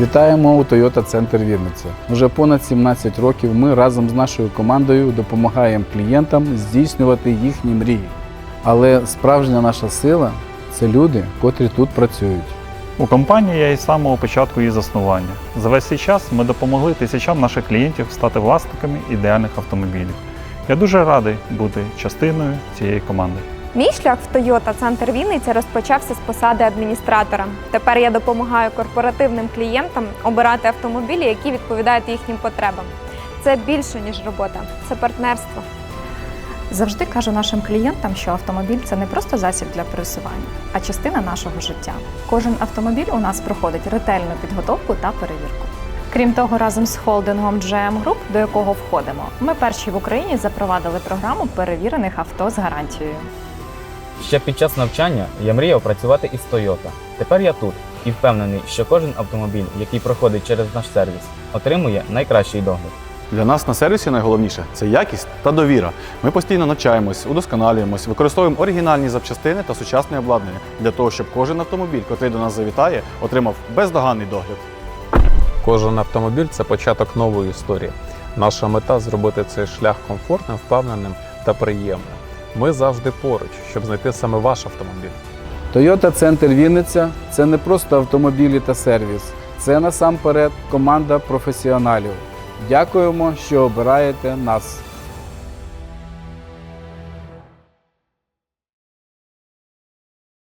Вітаємо у Toyota Центр Вінниця. Уже понад 17 років ми разом з нашою командою допомагаємо клієнтам здійснювати їхні мрії. Але справжня наша сила це люди, котрі тут працюють. У компанії я із самого початку її заснування. За весь цей час ми допомогли тисячам наших клієнтів стати власниками ідеальних автомобілів. Я дуже радий бути частиною цієї команди. Мій шлях в Toyota Центр Вінниця розпочався з посади адміністратора. Тепер я допомагаю корпоративним клієнтам обирати автомобілі, які відповідають їхнім потребам. Це більше ніж робота, це партнерство. Завжди кажу нашим клієнтам, що автомобіль це не просто засіб для пересування, а частина нашого життя. Кожен автомобіль у нас проходить ретельну підготовку та перевірку. Крім того, разом з холдингом GM Group, до якого входимо, ми перші в Україні запровадили програму перевірених авто з гарантією. Ще під час навчання я мріяв працювати із Toyota. Тепер я тут і впевнений, що кожен автомобіль, який проходить через наш сервіс, отримує найкращий догляд. Для нас на сервісі найголовніше це якість та довіра. Ми постійно навчаємось, удосконалюємось, використовуємо оригінальні запчастини та сучасне обладнання для того, щоб кожен автомобіль, котрий до нас завітає, отримав бездоганний догляд. Кожен автомобіль це початок нової історії. Наша мета зробити цей шлях комфортним, впевненим та приємним. Ми завжди поруч, щоб знайти саме ваш автомобіль. Toyota Центр Вінниця це не просто автомобілі та сервіс, це насамперед команда професіоналів. Дякуємо, що обираєте нас.